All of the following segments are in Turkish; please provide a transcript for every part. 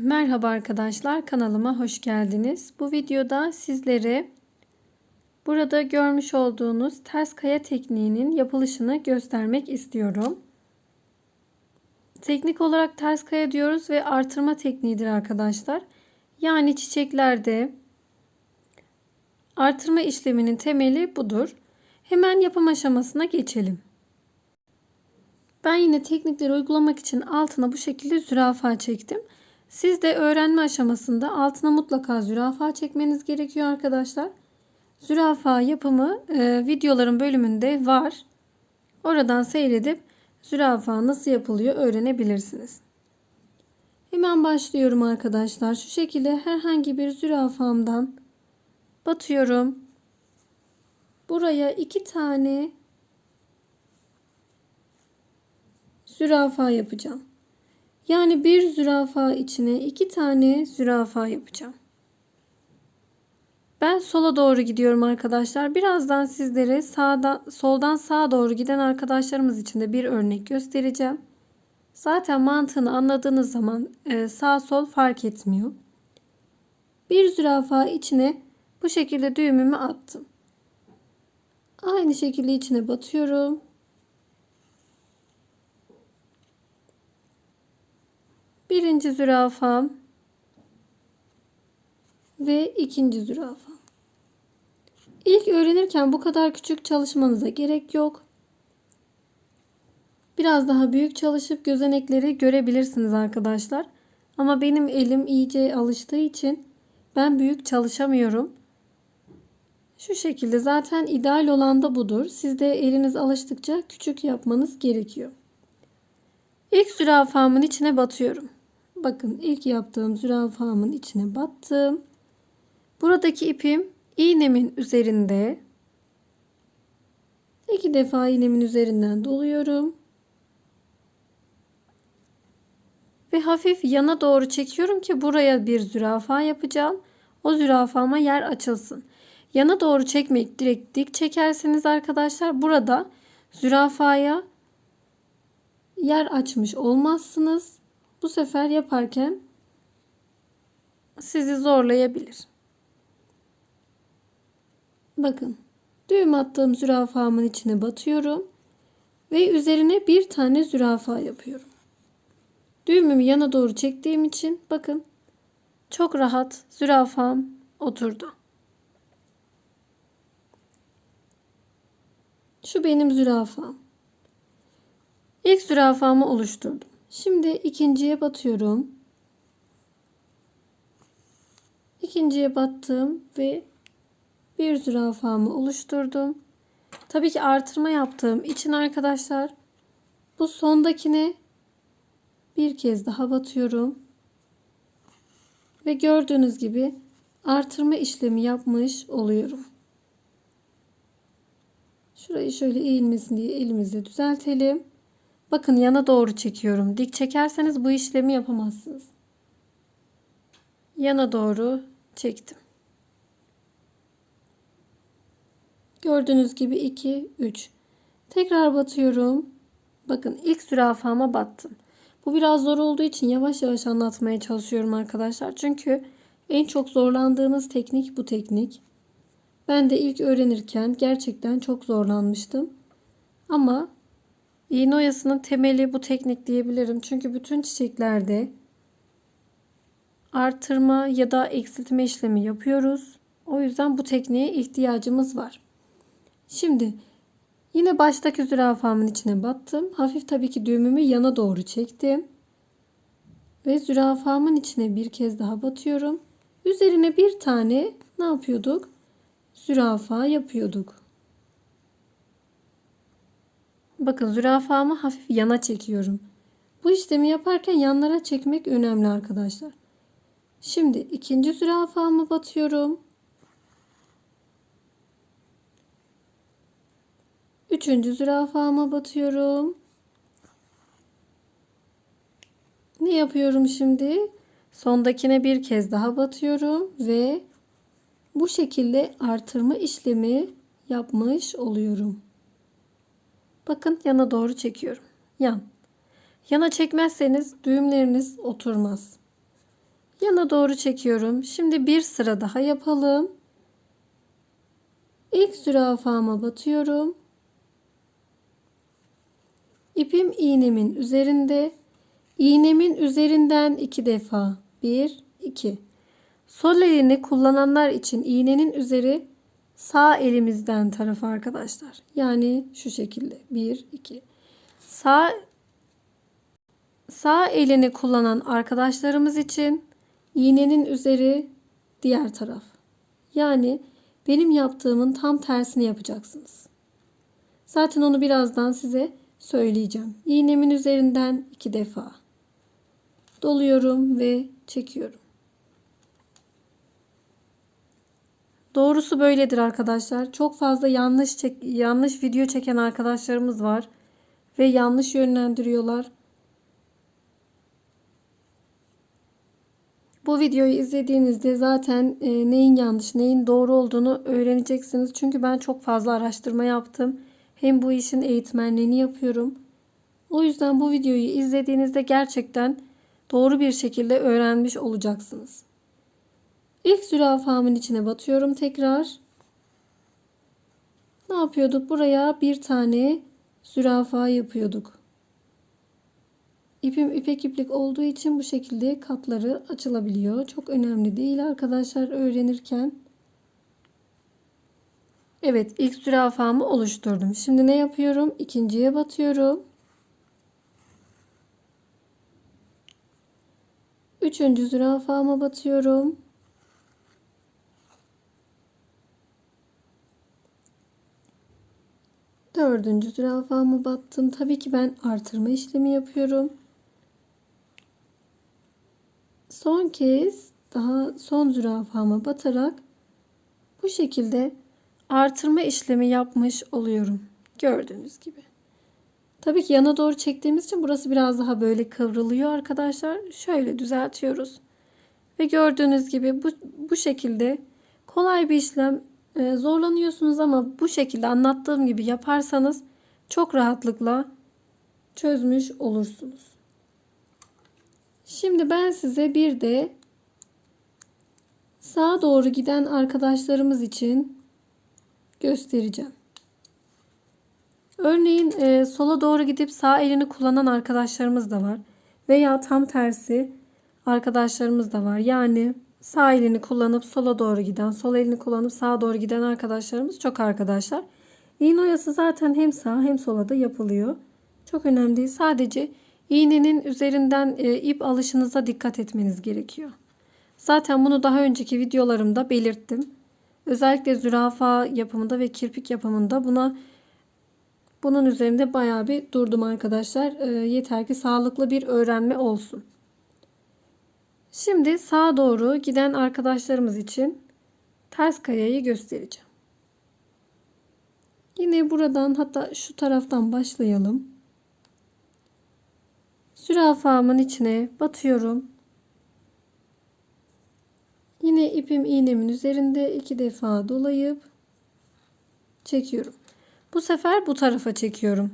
Merhaba arkadaşlar kanalıma hoş geldiniz. Bu videoda sizlere burada görmüş olduğunuz ters kaya tekniğinin yapılışını göstermek istiyorum. Teknik olarak ters kaya diyoruz ve artırma tekniğidir arkadaşlar. Yani çiçeklerde artırma işleminin temeli budur. Hemen yapım aşamasına geçelim. Ben yine teknikleri uygulamak için altına bu şekilde zürafa çektim. Siz de öğrenme aşamasında altına mutlaka zürafa çekmeniz gerekiyor arkadaşlar. Zürafa yapımı e, videoların bölümünde var. Oradan seyredip zürafa nasıl yapılıyor öğrenebilirsiniz. Hemen başlıyorum arkadaşlar. Şu şekilde herhangi bir zürafamdan batıyorum. Buraya iki tane zürafa yapacağım. Yani bir zürafa içine iki tane zürafa yapacağım. Ben sola doğru gidiyorum arkadaşlar. Birazdan sizlere sağdan, soldan sağa doğru giden arkadaşlarımız için de bir örnek göstereceğim. Zaten mantığını anladığınız zaman e, sağ sol fark etmiyor. Bir zürafa içine bu şekilde düğümümü attım. Aynı şekilde içine batıyorum. Birinci zürafam ve ikinci zürafam. İlk öğrenirken bu kadar küçük çalışmanıza gerek yok. Biraz daha büyük çalışıp gözenekleri görebilirsiniz arkadaşlar. Ama benim elim iyice alıştığı için ben büyük çalışamıyorum. Şu şekilde zaten ideal olan da budur. Siz de eliniz alıştıkça küçük yapmanız gerekiyor. İlk zürafamın içine batıyorum. Bakın ilk yaptığım zürafamın içine battım. Buradaki ipim iğnemin üzerinde. İki defa iğnemin üzerinden doluyorum. Ve hafif yana doğru çekiyorum ki buraya bir zürafa yapacağım. O zürafama yer açılsın. Yana doğru çekmek direkt dik çekerseniz arkadaşlar burada zürafaya yer açmış olmazsınız bu sefer yaparken sizi zorlayabilir. Bakın düğüm attığım zürafamın içine batıyorum ve üzerine bir tane zürafa yapıyorum. Düğümümü yana doğru çektiğim için bakın çok rahat zürafam oturdu. Şu benim zürafam. İlk zürafamı oluşturdum. Şimdi ikinciye batıyorum. İkinciye battım ve bir zürafamı oluşturdum. Tabii ki artırma yaptığım için arkadaşlar bu sondakine bir kez daha batıyorum. Ve gördüğünüz gibi artırma işlemi yapmış oluyorum. Şurayı şöyle eğilmesin diye elimizle düzeltelim. Bakın yana doğru çekiyorum. Dik çekerseniz bu işlemi yapamazsınız. Yana doğru çektim. Gördüğünüz gibi 2 3. Tekrar batıyorum. Bakın ilk zürafama battım. Bu biraz zor olduğu için yavaş yavaş anlatmaya çalışıyorum arkadaşlar. Çünkü en çok zorlandığınız teknik bu teknik. Ben de ilk öğrenirken gerçekten çok zorlanmıştım. Ama İğne oyasının temeli bu teknik diyebilirim. Çünkü bütün çiçeklerde artırma ya da eksiltme işlemi yapıyoruz. O yüzden bu tekniğe ihtiyacımız var. Şimdi yine baştaki zürafamın içine battım. Hafif tabii ki düğümümü yana doğru çektim. Ve zürafamın içine bir kez daha batıyorum. Üzerine bir tane ne yapıyorduk? Zürafa yapıyorduk. Bakın zürafamı hafif yana çekiyorum. Bu işlemi yaparken yanlara çekmek önemli arkadaşlar. Şimdi ikinci zürafamı batıyorum. Üçüncü zürafama batıyorum. Ne yapıyorum şimdi? Sondakine bir kez daha batıyorum ve bu şekilde artırma işlemi yapmış oluyorum. Bakın yana doğru çekiyorum. Yan. Yana çekmezseniz düğümleriniz oturmaz. Yana doğru çekiyorum. Şimdi bir sıra daha yapalım. İlk zürafama batıyorum. İpim iğnemin üzerinde. İğnemin üzerinden iki defa. Bir, iki. Sol elini kullananlar için iğnenin üzeri sağ elimizden tarafı arkadaşlar. Yani şu şekilde. Bir, iki. Sağ sağ elini kullanan arkadaşlarımız için iğnenin üzeri diğer taraf. Yani benim yaptığımın tam tersini yapacaksınız. Zaten onu birazdan size söyleyeceğim. İğnemin üzerinden iki defa doluyorum ve çekiyorum. Doğrusu böyledir arkadaşlar. Çok fazla yanlış çek yanlış video çeken arkadaşlarımız var ve yanlış yönlendiriyorlar. Bu videoyu izlediğinizde zaten e, neyin yanlış, neyin doğru olduğunu öğreneceksiniz. Çünkü ben çok fazla araştırma yaptım. Hem bu işin eğitmenliğini yapıyorum. O yüzden bu videoyu izlediğinizde gerçekten doğru bir şekilde öğrenmiş olacaksınız. İlk zürafamın içine batıyorum tekrar. Ne yapıyorduk? Buraya bir tane zürafa yapıyorduk. İpim ipek iplik olduğu için bu şekilde katları açılabiliyor. Çok önemli değil arkadaşlar öğrenirken. Evet ilk zürafamı oluşturdum. Şimdi ne yapıyorum? İkinciye batıyorum. Üçüncü zürafama batıyorum. Dördüncü zürafamı battım. Tabii ki ben artırma işlemi yapıyorum. Son kez daha son zürafama batarak bu şekilde artırma işlemi yapmış oluyorum. Gördüğünüz gibi. Tabii ki yana doğru çektiğimiz için burası biraz daha böyle kıvrılıyor arkadaşlar. Şöyle düzeltiyoruz. Ve gördüğünüz gibi bu, bu şekilde kolay bir işlem. Ee, zorlanıyorsunuz ama bu şekilde anlattığım gibi yaparsanız çok rahatlıkla çözmüş olursunuz. Şimdi ben size bir de sağa doğru giden arkadaşlarımız için göstereceğim. Örneğin e, sola doğru gidip sağ elini kullanan arkadaşlarımız da var. Veya tam tersi arkadaşlarımız da var. Yani sağ elini kullanıp sola doğru giden, sol elini kullanıp sağa doğru giden arkadaşlarımız çok arkadaşlar. İğne oyası zaten hem sağ hem sola da yapılıyor. Çok önemli değil. Sadece iğnenin üzerinden e, ip alışınıza dikkat etmeniz gerekiyor. Zaten bunu daha önceki videolarımda belirttim. Özellikle zürafa yapımında ve kirpik yapımında buna bunun üzerinde bayağı bir durdum arkadaşlar. E, yeter ki sağlıklı bir öğrenme olsun. Şimdi sağa doğru giden arkadaşlarımız için ters kayayı göstereceğim. Yine buradan hatta şu taraftan başlayalım. Zürafamın içine batıyorum. Yine ipim iğnemin üzerinde iki defa dolayıp çekiyorum. Bu sefer bu tarafa çekiyorum.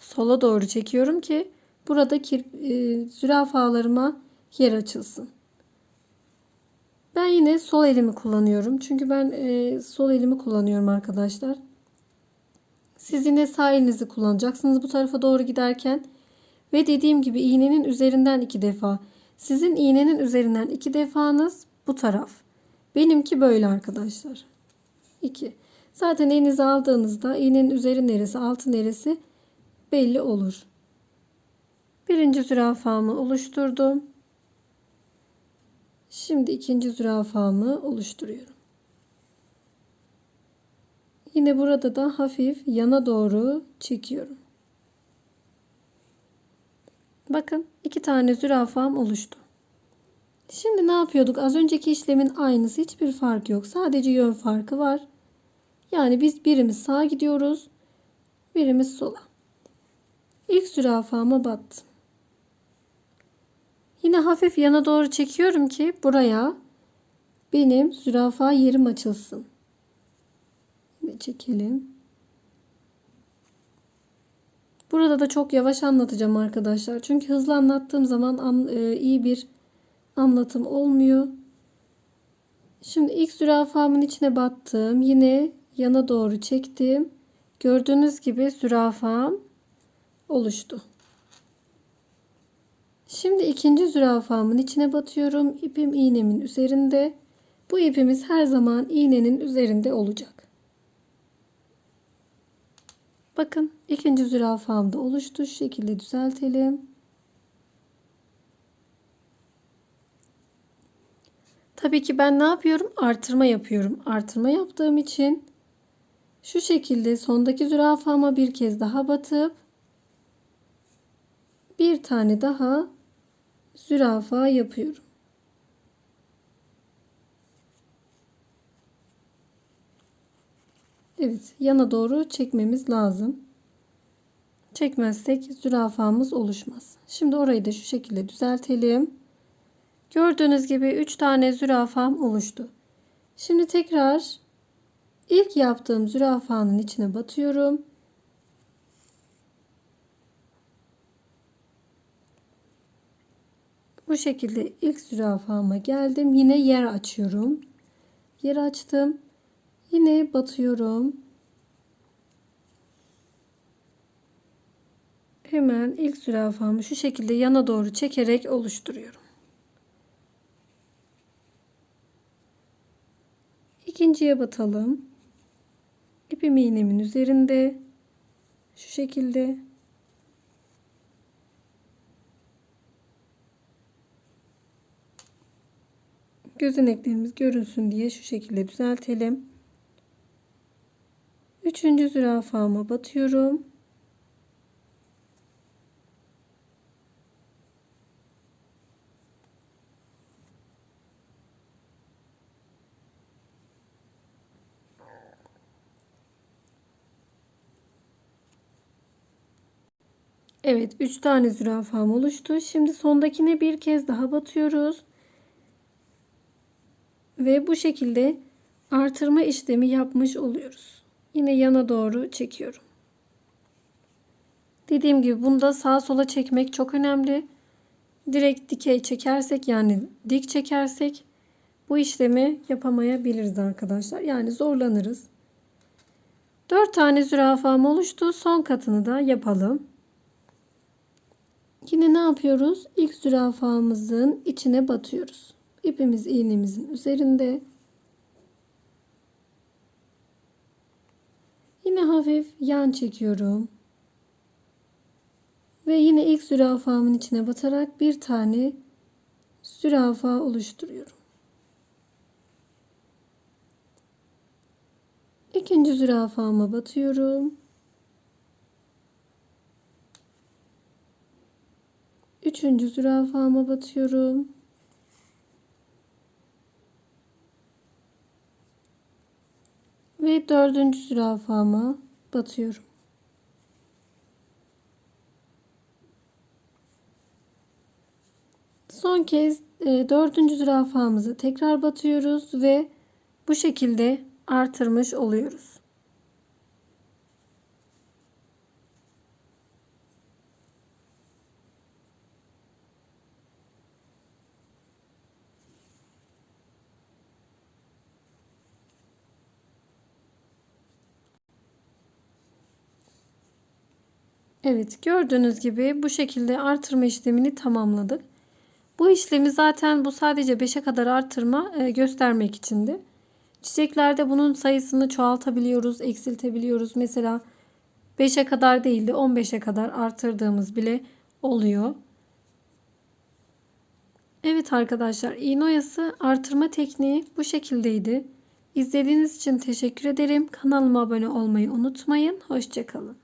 Sola doğru çekiyorum ki burada kir, e, zürafalarıma yer açılsın. Ben yine sol elimi kullanıyorum. Çünkü ben e, sol elimi kullanıyorum arkadaşlar. Siz yine sağ elinizi kullanacaksınız bu tarafa doğru giderken. Ve dediğim gibi iğnenin üzerinden iki defa. Sizin iğnenin üzerinden iki defanız bu taraf. Benimki böyle arkadaşlar. 2. Zaten elinize aldığınızda iğnenin üzeri neresi, altı neresi belli olur. Birinci zürafamı oluşturdum. Şimdi ikinci zürafamı oluşturuyorum. Yine burada da hafif yana doğru çekiyorum. Bakın iki tane zürafam oluştu. Şimdi ne yapıyorduk? Az önceki işlemin aynısı. Hiçbir fark yok. Sadece yön farkı var. Yani biz birimiz sağa gidiyoruz. Birimiz sola. İlk zürafama battım. Yine hafif yana doğru çekiyorum ki buraya benim zürafa yerim açılsın. Yine çekelim. Burada da çok yavaş anlatacağım arkadaşlar. Çünkü hızlı anlattığım zaman e, iyi bir anlatım olmuyor. Şimdi ilk zürafamın içine battım. Yine yana doğru çektim. Gördüğünüz gibi zürafam oluştu. Şimdi ikinci zürafamın içine batıyorum. İpim iğnemin üzerinde. Bu ipimiz her zaman iğnenin üzerinde olacak. Bakın ikinci zürafam da oluştu. Şu şekilde düzeltelim. Tabii ki ben ne yapıyorum? Artırma yapıyorum. Artırma yaptığım için şu şekilde sondaki zürafama bir kez daha batıp bir tane daha zürafa yapıyorum. Evet, yana doğru çekmemiz lazım. Çekmezsek zürafamız oluşmaz. Şimdi orayı da şu şekilde düzeltelim. Gördüğünüz gibi 3 tane zürafam oluştu. Şimdi tekrar ilk yaptığım zürafanın içine batıyorum. Bu şekilde ilk zürafama geldim. Yine yer açıyorum. Yer açtım. Yine batıyorum. Hemen ilk zürafamı şu şekilde yana doğru çekerek oluşturuyorum. İkinciye batalım. İpim iğnemin üzerinde şu şekilde gözeneklerimiz görünsün diye şu şekilde düzeltelim. Üçüncü zürafama batıyorum. Evet 3 tane zürafam oluştu. Şimdi sondakine bir kez daha batıyoruz. Ve bu şekilde artırma işlemi yapmış oluyoruz. Yine yana doğru çekiyorum. Dediğim gibi bunda sağa sola çekmek çok önemli. Direkt dikey çekersek yani dik çekersek bu işlemi yapamayabiliriz arkadaşlar. Yani zorlanırız. 4 tane zürafam oluştu. Son katını da yapalım. Yine ne yapıyoruz? İlk zürafamızın içine batıyoruz. İpimiz iğnemizin üzerinde. Yine hafif yan çekiyorum. Ve yine ilk zürafamın içine batarak bir tane zürafa oluşturuyorum. İkinci zürafama batıyorum. Üçüncü zürafama batıyorum. Ve dördüncü zürafama batıyorum. Son kez e, dördüncü zürafamızı tekrar batıyoruz ve bu şekilde artırmış oluyoruz. Evet gördüğünüz gibi bu şekilde artırma işlemini tamamladık. Bu işlemi zaten bu sadece 5'e kadar artırma e, göstermek içindi. Çiçeklerde bunun sayısını çoğaltabiliyoruz, eksiltebiliyoruz. Mesela 5'e kadar değil de 15'e kadar artırdığımız bile oluyor. Evet arkadaşlar iğne oyası artırma tekniği bu şekildeydi. İzlediğiniz için teşekkür ederim. Kanalıma abone olmayı unutmayın. Hoşçakalın.